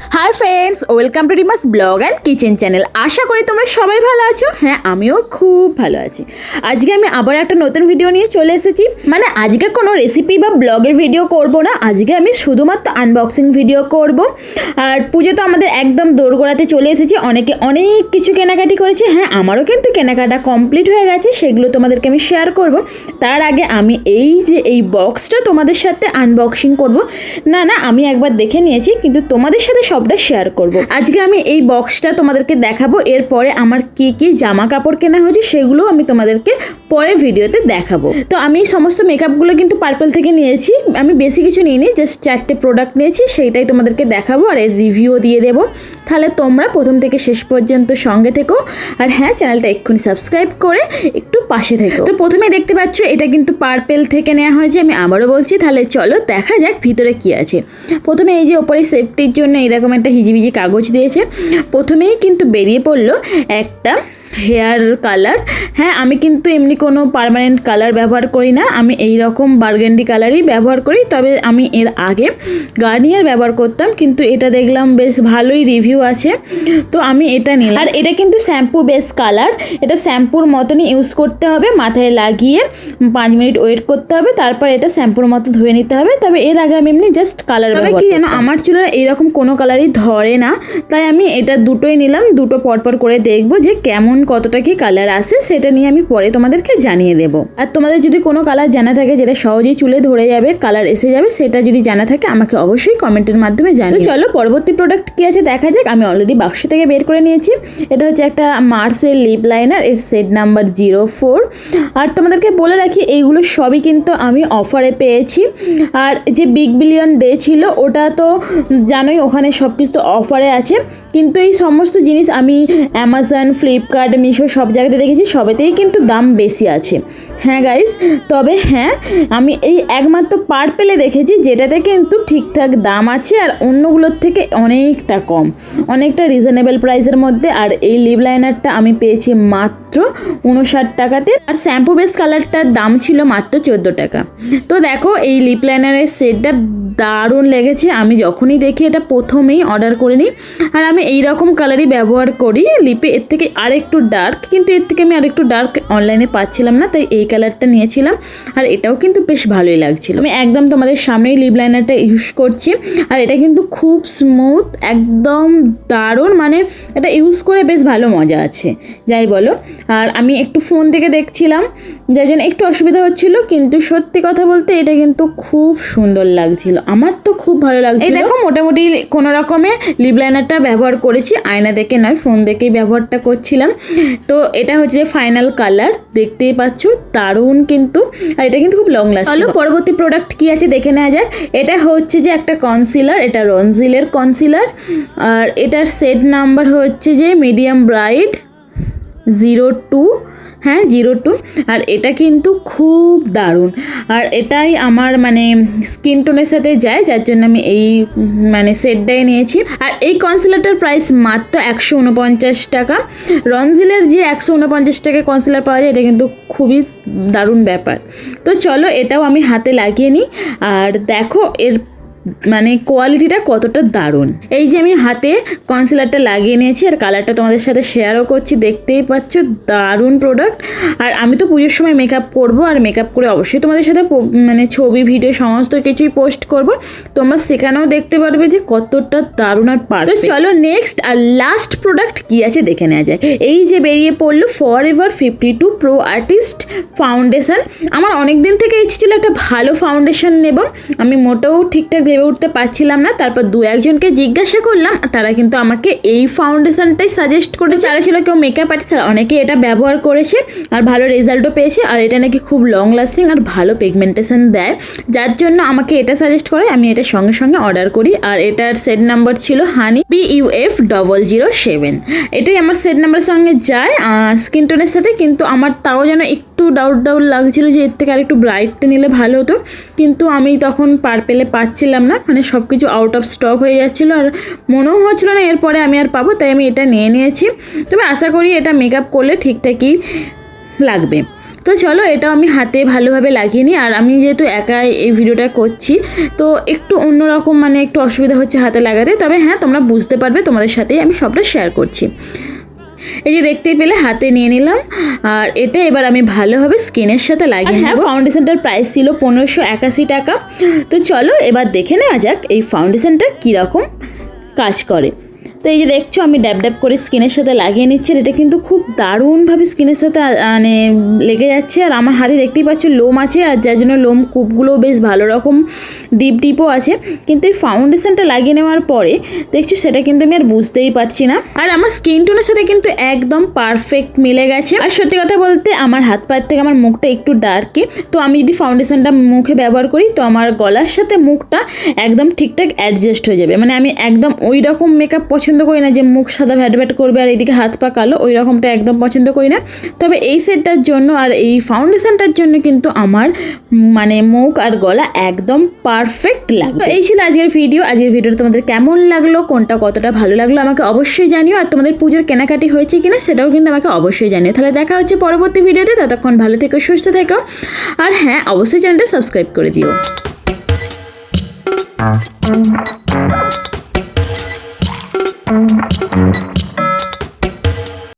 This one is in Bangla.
Hi friends welcome to Rima's blog and kitchen channel আশা করি তোমরা সবাই ভালো আছো। হ্যাঁ আমিও খুব ভালো আছি। আজকে আমি আবার একটা নতুন ভিডিও নিয়ে চলে এসেছি। মানে আজকে কোনো রেসিপি বা ব্লগের ভিডিও করব না। আজকে আমি শুধুমাত্র আনবক্সিং ভিডিও করব। আর পুজো তো আমাদের একদম দোরগোড়াতে চলে এসেছি। অনেকে অনেক কিছু কেনাকাটি করেছে। হ্যাঁ আমারও কিন্তু কেনাকাটা কমপ্লিট হয়ে গেছে। সেগুলো তোমাদেরকে আমি শেয়ার করব। তার আগে আমি এই যে এই বক্সটা তোমাদের সাথে আনবক্সিং করব। না না, আমি একবার দেখে নিয়েছি। কিন্তু তোমাদের সাথে সবটা শেয়ার করব। আজকে আমি এই বক্সটা তোমাদেরকে দেখাবো, এরপরে আমার কি কি জামা কাপড় কেনা হয়েছে সেগুলো আমি তোমাদেরকে পরে ভিডিওতে দেখাবো। তো আমি এই সমস্ত মেকআপগুলো কিন্তু পার্পল থেকে নিয়েছি, আমি বেশি কিছু নিইনি জাস্ট চারটে প্রোডাক্ট নিয়েছি, সেইটাই তোমাদেরকে দেখাবো আর এর রিভিউ দিয়ে দেবো। তাহলে তোমরা প্রথম থেকে শেষ পর্যন্ত সঙ্গে থেকো, আর হ্যাঁ চ্যানেলটা এক্ষুনি সাবস্ক্রাইব করে একটু পাশে থেকো। তো প্রথমে দেখতে পাচ্ছ, এটা কিন্তু পার্পেল থেকে নেওয়া হয়েছে, আমি আবারও বলছি, তাহলে চলো দেখা যাক ভিতরে কি আছে। প্রথমে এই যে ওপরে সেফটির জন্য এরকম একটা হিজিবিজি কাগজ দিয়েছে। প্রথমেই কিন্তু বেরিয়ে পড়ল একটা হেয়ার কালার। হ্যাঁ আমি কিন্তু এমনি কোনো পার্মানেন্ট কালার ব্যবহার করি না। আমি এই রকম বার্গেন্ডি কালারই ব্যবহার করি। তবে আমি এর আগে গার্নিয়ার ব্যবহার করতাম। কিন্তু এটা দেখলাম বেশ ভালোই রিভিউ আছে। তো আমি এটা নিলাম। আর এটা কিন্তু শ্যাম্পু বেস কালার এটা শ্যাম্পুর মতনই ইউজ করতে হবে। মাথায় লাগিয়ে পাঁচ মিনিট ওয়েট করতে হবে। তারপর এটা শ্যাম্পুর মতো ধুয়ে নিতে হবে। তবে এর আগে আমি এমনি জাস্ট কালার তবে কি যেন আমার চুলে এইরকম কোনো কালারই ধরে না। তাই আমি এটা দুটোই নিলাম। দুটো পরপর করে দেখব যে কেমন কতটা কি কালার আসে সেটা নিয়ে আমি পরে তোমাদেরকে জানিয়ে দেবো। আর তোমাদের যদি কোনো কালার জানা থাকে যেটা সহজেই চুলে ধরে যাবে কালার এসে যাবে, সেটা যদি জানা থাকে আমাকে অবশ্যই কমেন্টের মাধ্যমে জানিয়ে চলো পরবর্তী প্রোডাক্ট কি আছে দেখা যাক, আমি অলরেডি বাক্স থেকে বের করে নিয়েছি। এটা হচ্ছে একটা মার্সের লিপ লাইনার এর সেট নাম্বার জিরো ফোর আর তোমাদেরকে বলে রাখি, এইগুলো সবই কিন্তু আমি অফারে পেয়েছি। আর যে বিগ বিলিয়ন ডে ছিল, ওটা তো জানোই, ওখানে সব কিছু তো অফারে আছে। কিন্তু এই সমস্ত জিনিস আমি অ্যামাজন ফ্লিপকার্ট মিশো সব জায়গাতে দেখেছি, সবেতেই কিন্তু দাম বেশি আছে। হ্যাঁ গাইস তবে হ্যাঁ আমি এই একমাত্র পার্পেলে দেখেছি যেটাতে কিন্তু ঠিকঠাক দাম আছে আর অন্যগুলোর থেকে অনেকটা কম। অনেকটা রিজনেবল প্রাইসের মধ্যে আর এই লিপ লাইনারটা আমি পেয়েছি মাত্র উনষাট টাকাতে আর শ্যাম্পু বেস কালারটার দাম ছিল মাত্র চোদ্দ টাকা। তো দেখো এই লিপ লাইনারের সেটটা দারুণ লেগেছে, আমি যখনই দেখি এটা প্রথমেই অর্ডার করে নিই। আর আমি এই রকম কালারই ব্যবহার করি লিপে এর থেকে আরেকটু ডার্ক কিন্তু এর থেকে আমি আরেকটু ডার্ক অনলাইনে পাচ্ছিলাম না, তাই এই কালারটা নিয়েছিলাম। আর এটাও কিন্তু বেশ ভালোই লাগছিল। আমি একদম তোমাদের সামনেই লিপ লাইনারটা ইউজ করছি। আর এটা কিন্তু খুব স্মুথ একদম দারুণ মানে এটা ইউজ করে বেশ ভালো মজা আছে, যাই বলো। আর আমি একটু ফোন থেকে দেখছিলাম, যার জন্য একটু অসুবিধা হচ্ছিল, কিন্তু সত্যি কথা বলতে এটা কিন্তু খুব সুন্দর লাগছিল। আমার তো খুব ভালো লাগছিল। এই দেখো, মোটামুটি কোনো রকমে লিপ লাইনারটা ব্যবহার করেছি। আয়না দেখে নয় ফোন দেখেই ব্যবহারটা করছিলাম। তো এটা হচ্ছে ফাইনাল কালার দেখতেই পাচ্ছ, দারুণ কিন্তু। আর এটা কিন্তু খুব লং লাস্টিং চলো, পরবর্তী প্রোডাক্ট কি আছে দেখে নেওয়া যাক। এটা হচ্ছে যে একটা কনসিলার এটা রনজিলের কনসিলার আর এটার সেট নাম্বার হচ্ছে যে মিডিয়াম ব্রাইট জিরো টু হ্যাঁ জিরো টু আর এটা কিন্তু খুব দারুণ। আর এটাই আমার মানে স্কিন টোনের সাথে যায়, যার জন্য আমি এই মানে সেটটাই নিয়েছি। আর এই কনসিলারটার প্রাইস মাত্র একশো উনপঞ্চাশ টাকা। রনজিলের যে একশো উনপঞ্চাশ টাকা কনসিলার পাওয়া যায়, এটা কিন্তু খুবই দারুণ ব্যাপার। তো চলো এটাও আমি হাতে লাগিয়ে নিই। আর দেখো, এর মানে কোয়ালিটিটা কতটা দারুণ। এই যে আমি হাতে কনসিলারটা লাগিয়ে নিয়েছি আর কালারটা তোমাদের সাথে শেয়ারও করছি, দেখতেই পাচ্ছ, দারুণ প্রোডাক্ট আর আমি তো পুজোর সময় মেকআপ করব আর মেকআপ করে অবশ্যই তোমাদের সাথে মানে ছবি ভিডিও সমস্ত কিছুই পোস্ট করব। তোমরা সেখানেও দেখতে পারবে যে কতটা দারুণ আর পার তো চলো নেক্সট আর লাস্ট প্রোডাক্ট কি আছে দেখে নেওয়া যায় এই যে বেরিয়ে পড়ল forever fifty two pro artist foundation আমার অনেক দিন থেকে ইচ্ছে ছিল একটা ভালো ফাউন্ডেশন নেব। আমি মোটেও ঠিকঠাক ভেবে উঠতে পারছিলাম না, তারপর দু একজনকে জিজ্ঞাসা করলাম তারা কিন্তু আমাকে এই ফাউন্ডেশনটাই সাজেস্ট করে যারা ছিল কেউ মেকআপ আর্টিস্ট আর অনেকে এটা ব্যবহার করেছে, আর ভালো রেজাল্টও পেয়েছে, আর এটা নাকি খুব লং লাস্টিং আর ভালো পিগমেন্টেশন দেয়। যার জন্য আমাকে এটা সাজেস্ট করে, আমি এটা সঙ্গে সঙ্গে অর্ডার করি, আর এটার সেট নাম্বার ছিল honey B U F double zero seven এটাই আমার সেট নাম্বারের সঙ্গে যায়, আর স্কিন টোনের সাথে কিন্তু আমার তাও যেন একটু ডাউট ডাউট লাগছিল যে এর থেকে আর একটু ব্রাইটটা নিলে ভালো হতো। কিন্তু আমি তখন পার্পেলে পাচ্ছিলাম না মানে সব কিছু আউট অফ স্টক হয়ে যাচ্ছিল আর মনেও হচ্ছিল না, এরপরে আমি আর পাবো, তাই আমি এটা নিয়ে নিয়েছি। তবে আশা করি এটা মেকআপ করলে ঠিকঠাকই লাগবে। তো চলো, এটাও আমি হাতে ভালোভাবে লাগিয়ে নিই, আর আমি যেহেতু একাই এই ভিডিওটা করছি, তো একটু অন্যরকম মানে একটু অসুবিধা হচ্ছে হাতে লাগাতে। তবে হ্যাঁ তোমরা বুঝতে পারবে, তোমাদের সাথেই আমি সবটা শেয়ার করছি। এই যে দেখতেই পেলে হাতে নিয়ে নিলাম। আর এটা এবার আমি ভালোভাবে স্কিনের সাথে লাগিয়ে হ্যাঁ ফাউন্ডেশনটার প্রাইস ছিল পনেরোশো একাশি টাকা। তো চলো এবার দেখে নেওয়া যাক এই ফাউন্ডেশনটা কীরকম কাজ করে। তো এই যে দেখছ, আমি ড্যাব ড্যাব করে স্কিনের সাথে লাগিয়ে নিচ্ছি এটা কিন্তু খুব দারুণভাবে স্কিনের সাথে মানে লেগে যাচ্ছে। আর আমার হাতে দেখতেই পাচ্ছ লোম আছে আর যার জন্য লোম কূপগুলো বেশ ভালো রকম ডিপ ডিপও আছে। কিন্তু এই ফাউন্ডেশনটা লাগিয়ে নেওয়ার পরে দেখছ, সেটা কিন্তু আমি আর বুঝতেই পারছি না। আর আমার স্কিন টোনের সাথে কিন্তু একদম পারফেক্ট মিলে গেছে। আর সত্যি কথা বলতে, আমার হাত পায়ের থেকে আমার মুখটা একটু ডার্কে তো আমি যদি ফাউন্ডেশনটা মুখে ব্যবহার করি, তো আমার গলার সাথে মুখটা একদম ঠিকঠাক অ্যাডজাস্ট হয়ে যাবে। মানে আমি একদম ওই রকম মেকআপ পছন্দ করি না যে মুখ সাদা ভ্যাট করবে আর এইদিকে হাত পা কালো, ওই রকমটা একদম পছন্দ করি না। তবে এই সেটটার জন্য আর এই ফাউন্ডেশনটার জন্য কিন্তু আমার মানে মুখ আর গলা একদম পারফেক্ট লাগবে। তো এই ছিল আজকের ভিডিও। আজকের ভিডিওটা তোমাদের কেমন লাগল, কোনটা কতটা ভালো লাগল আমাকে অবশ্যই জানিও। আর তোমাদের পুজোর কেনাকাটি হয়েছে কিনা সেটাও কিন্তু আমাকে অবশ্যই জানিও। তাহলে দেখা হচ্ছে পরবর্তী ভিডিওতে। ততক্ষণ ভালো থেকো, সুস্থ থেকো। আর হ্যাঁ অবশ্যই চ্যানেলটা সাবস্ক্রাইব করে দিও।